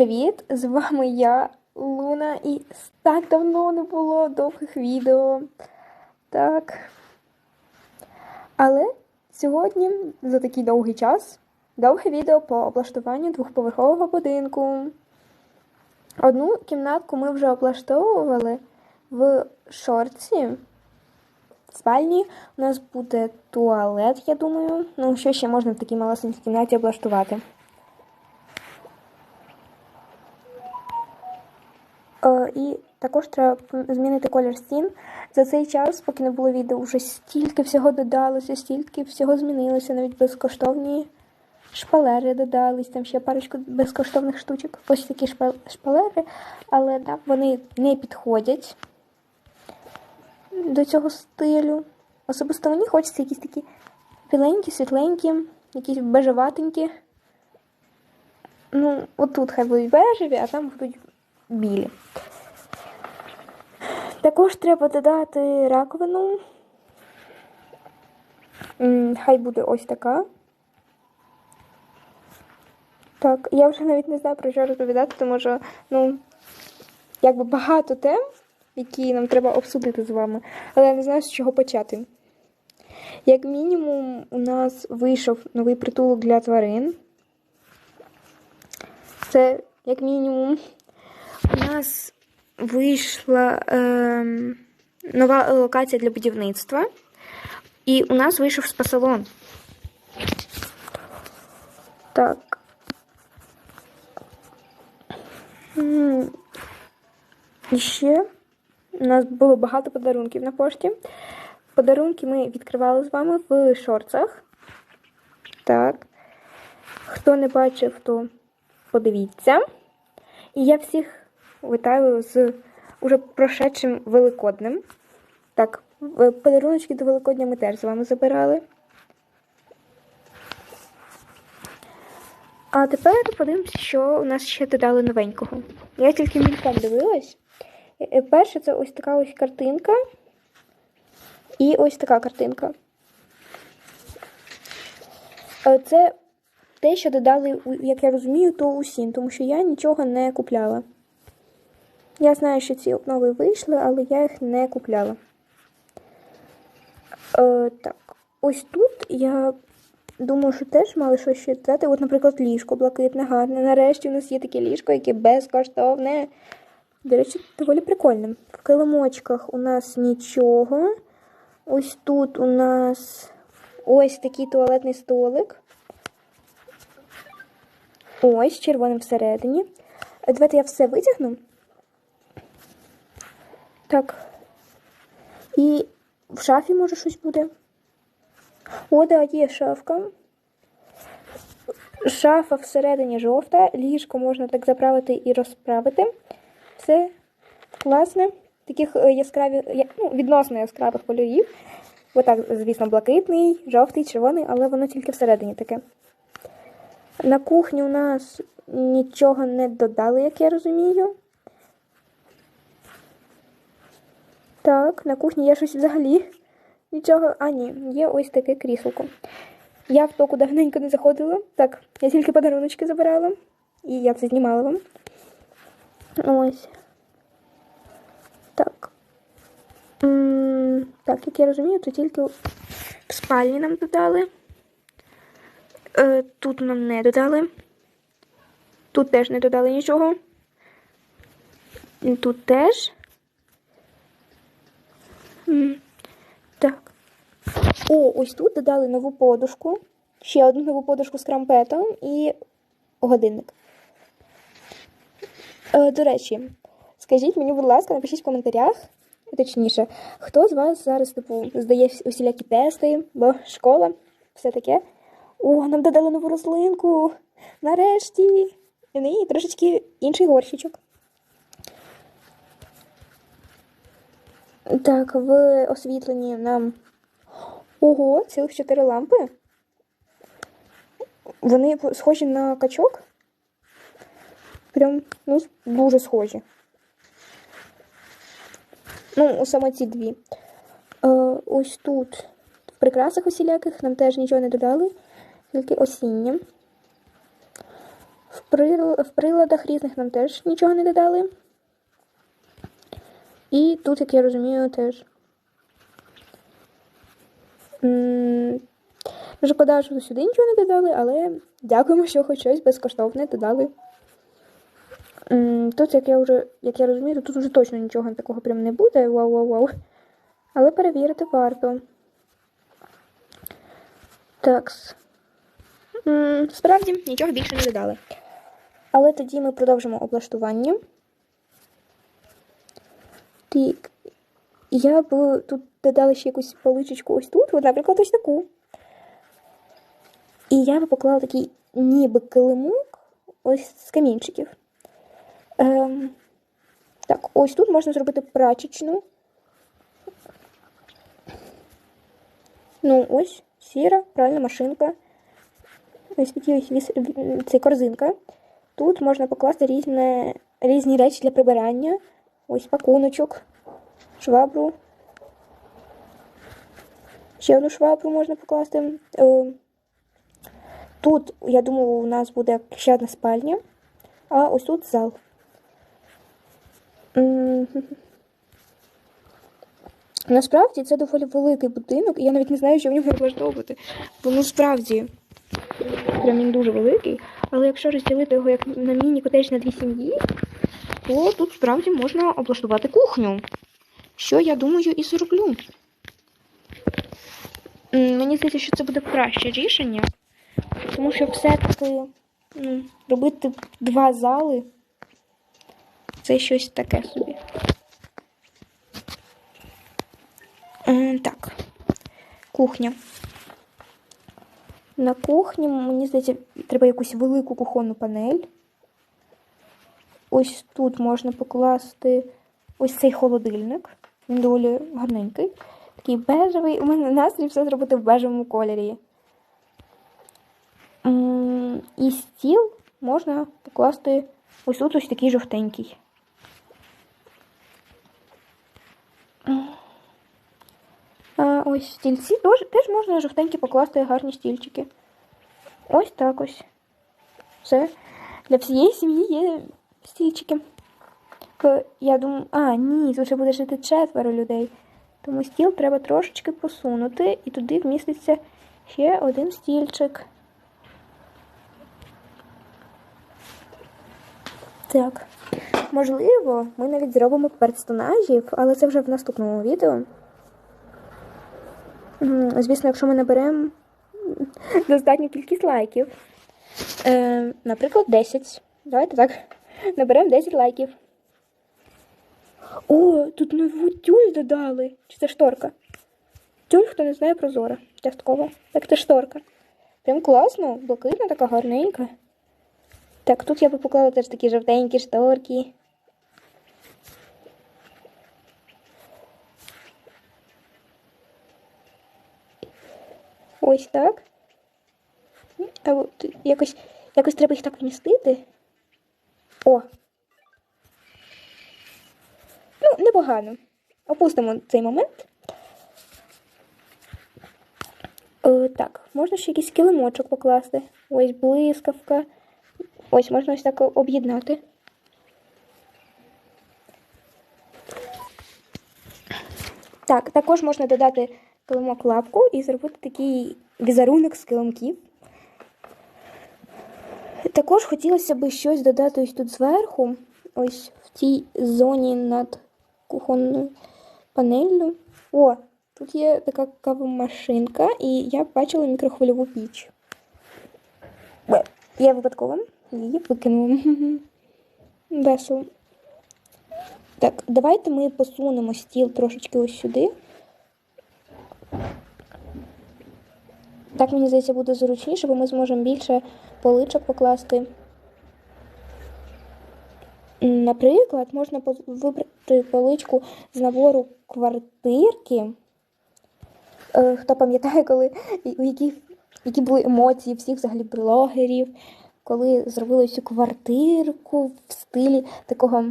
привіт! З вами я, Луна, і так давно не було довгих відео. Так. Але сьогодні, за такий довгий час, довге відео по облаштуванню двохповерхового будинку. Одну кімнатку ми вже облаштовували в шорці. В спальні у нас буде туалет, я думаю. Ну, що ще можна в такій малесенькій кімнаті облаштувати. І також треба змінити колір стін. За цей час, поки не було відео, вже стільки всього додалося, стільки всього змінилося, навіть безкоштовні шпалери додались, там ще парочку безкоштовних штучок. Ось такі шпалери, але да, вони не підходять до цього стилю. Особисто мені хочеться якісь такі біленькі, світленькі, якісь бежеватенькі. Ну, отут хай будуть бежеві, а там будуть білі. Також треба додати раковину. Хай буде ось така. Так, я вже навіть не знаю, про що розповідати, тому що, ну, якби багато тем, які нам треба обсудити з вами, але я не знаю, з чого почати. Як мінімум, у нас вийшов новий притулок для тварин. Це, як мінімум, у нас вийшла е, нова локація для будівництва, і у нас вийшов спа-салон. Так. І ще у нас було багато подарунків на пошті. Подарунки ми відкривали з вами в шорцах. Так. Хто не бачив, то подивіться. І я всіх вітаю з уже прошедшим Великоднем. Так, подаруночки до Великодня ми теж з вами забирали. А тепер подивимося, що у нас ще додали новенького. Я тільки мільком дивилась. Е, е, перше, це ось така ось картинка. І ось така картинка. Е, це те, що додали, як я розумію, то усім, тому що я нічого не купляла. Я знаю, що ці обнови вийшли, але я їх не купляла. Е, Так, ось тут я думаю, що теж мали щось ще додати. От, наприклад, ліжко блакитне, гарне. Нарешті у нас є таке ліжко, яке безкоштовне. До речі, доволі прикольне. В килимочках у нас нічого. Ось тут у нас ось такий туалетний столик. Ось, червоним всередині. Давайте я все витягну. Так. І в шафі може щось буде. О, да, є шафка. Шафа всередині жовта, ліжко можна так заправити і розправити. Все класне. Таких е, яскраві, ну, відносно яскравих кольорів. Отак, звісно, блакитний, жовтий, червоний, але воно тільки всередині таке. На кухні у нас нічого не додали, як я розумію. Так, на кухні є щось взагалі. Нічого. А, ні, є ось таке кріселко. Я в току давненько не заходила. Так, я тільки подаруночки забирала. І я це знімала вам. Ось. Так. М -м так, як я розумію, то тільки в спальні нам додали. Е, Тут нам не додали. Тут теж не додали нічого. Тут теж. Так. О, ось тут додали нову подушку. Ще одну нову подушку з крампетом і годинник. Е, До речі, скажіть мені, будь ласка, напишіть в коментарях, точніше, хто з вас зараз типу, здає усілякі тести, бо школа, все таке. О, нам додали нову рослинку. Нарешті. І неї трошечки інший горщичок. Так, в освітленні нам. Ого, цілих чотири лампи. Вони схожі на качок. Прям, ну, дуже схожі. Ну, саме ці дві. Е, Ось тут в прикрасах усіляких нам теж нічого не додали, тільки осіннє. В прил- в приладах різних нам теж нічого не додали. І тут, як я розумію, теж. Дуже шкода, що сюди нічого не додали, але дякуємо, що хоч щось безкоштовне додали. Тут, як я вже, як я розумію, тут вже точно нічого такого прям не буде. Вау, вау, вау. Але перевірити варто. Такс. Справді, нічого більше не додали. Але тоді ми продовжимо облаштування. Так. Я б тут додала ще якусь поличечку ось тут, от, наприклад, ось таку. І я би поклала такий ніби килимок ось з камінчиків. Ем, так, ось тут можна зробити прачечну. Ну, ось, сіра, пральна машинка. Ось такі ось віс- це корзинка. Тут можна покласти різне, різні речі для прибирання. Ось пакуночок, швабру. Ще одну швабру можна покласти. Е, Тут, я думаю, у нас буде ще одна спальня, а ось тут зал. Насправді це доволі великий будинок, і я навіть не знаю, що в ньому облаштовувати. Бо ну справді прям він дуже великий. Але якщо розділити його як на міні-котедж на дві сім'ї, то тут справді можна облаштувати кухню. Що я думаю і зроблю. Мені здається, що це буде краще рішення, тому що все-таки ну, робити два зали це щось таке собі. Так, кухня. На кухні, мені здається, треба якусь велику кухонну панель. Ось тут можна покласти ось цей холодильник. Він доволі гарненький. Такий бежевий. У мене настрій все зробити в бежевому кольорі. І стіл можна покласти ось тут ось такий жовтенький. Ось стільці теж можна жовтенькі покласти гарні стільчики. Ось так ось. Все. Для всієї сім'ї є стільчики. Я думаю, а, ні, тут вже буде жити четверо людей. Тому стіл треба трошечки посунути, і туди вміститься ще один стільчик. Так. Можливо, ми навіть зробимо персонажів, але це вже в наступному відео. Звісно, якщо ми наберемо достатню кількість лайків. Е, наприклад, 10. Давайте так. Наберемо 10 лайків. О, тут нову тюль додали. Чи це шторка? Тюль, хто не знає, прозора. Частково. Так це шторка. Прям класно, блакитна, така гарненька. Так, тут я би поклала теж такі жовтенькі шторки. Ось так. А от якось, якось треба їх так вмістити. О. Ну, непогано. Опустимо цей момент. Е, так, можна ще якийсь килимочок покласти. Ось блискавка. Ось можна ось так об'єднати. Так, також можна додати килимок лапку і зробити такий візерунок з килимків. Також хотілося б щось додати ось тут зверху, ось в цій зоні над кухонною панеллю. О, тут є така кавомашинка, і я бачила мікрохвильову піч. Я випадково її викинула. Весело. Так, давайте ми посунемо стіл трошечки ось сюди. Так, мені здається, буде зручніше, бо ми зможемо більше поличок покласти. Наприклад, можна вибрати поличку з набору квартирки. Е, Хто пам'ятає, коли які, які були емоції всіх взагалі блогерів, коли зробили цю квартирку в стилі такого.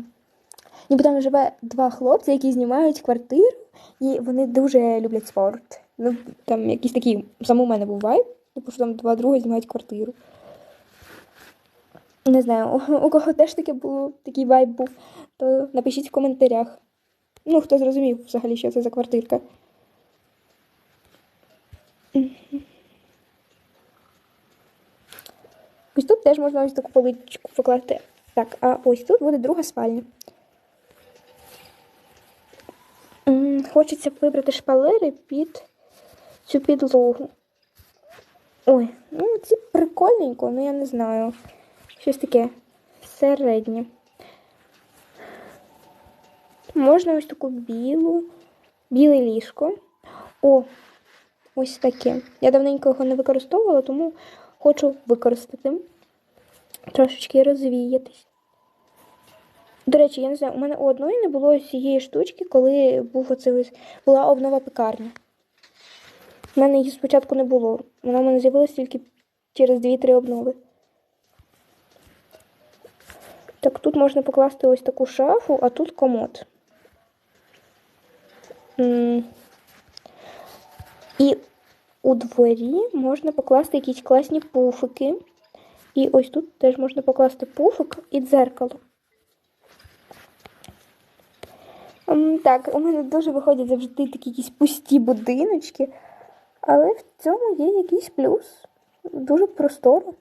Ніби там живе два хлопці, які знімають квартиру, і вони дуже люблять спорт. Ну, там якісь такі, саме у мене був вайб, типу, що там два друга знімають квартиру. Не знаю, у, кого теж таке було, такий вайб був, то напишіть в коментарях. Ну, хто зрозумів взагалі, що це за квартирка. Ось тут теж можна ось таку поличку покласти. Так, а ось тут буде друга спальня. Хочеться вибрати шпалери під цю підлогу. Ой, ну ці прикольненько, ну я не знаю. Щось таке середнє. Можна ось таку білу, біле ліжко. О, ось таке. Я давненько його не використовувала, тому хочу використати. Трошечки розвіятись. До речі, я не знаю, у мене у одної не було цієї штучки, коли був оце була обнова пекарні. У мене її спочатку не було. Вона в мене з'явилася тільки через 2-3 обнови. Так, тут можна покласти ось таку шафу, а тут комод. І у дворі можна покласти якісь класні пуфики. І ось тут теж можна покласти пуфик і дзеркало. Так, у мене дуже виходять завжди такі якісь пусті будиночки, але в цьому є якийсь плюс. Дуже просторо.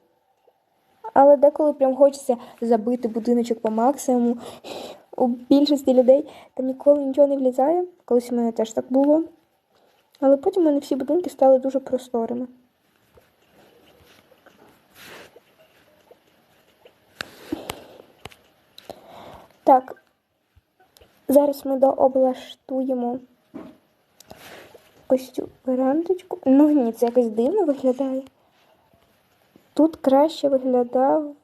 Але деколи прям хочеться забити будиночок по максимуму. У більшості людей там ніколи нічого не влізає. Колись у мене теж так було. Але потім у мене всі будинки стали дуже просторими. Так, зараз ми дооблаштуємо ось цю верандочку. Ну ні, це якось дивно виглядає. Тут краще виглядав,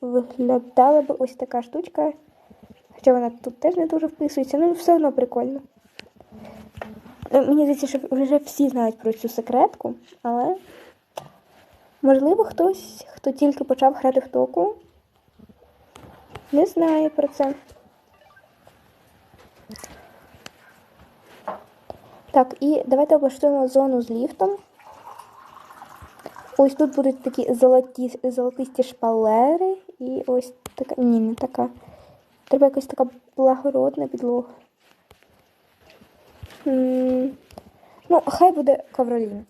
виглядала б ось така штучка. Хоча вона тут теж не дуже вписується, ну все одно прикольно. Е, Мені здається, що вже всі знають про цю секретку, але можливо хтось, хто тільки почав грати в току, не знає про це. Так, і давайте облаштуємо зону з ліфтом. Ось тут будуть такі золоті, золотисті шпалери. І ось така. Ні, не така. Треба якась така благородна підлога. М, Ну, хай буде ковролін.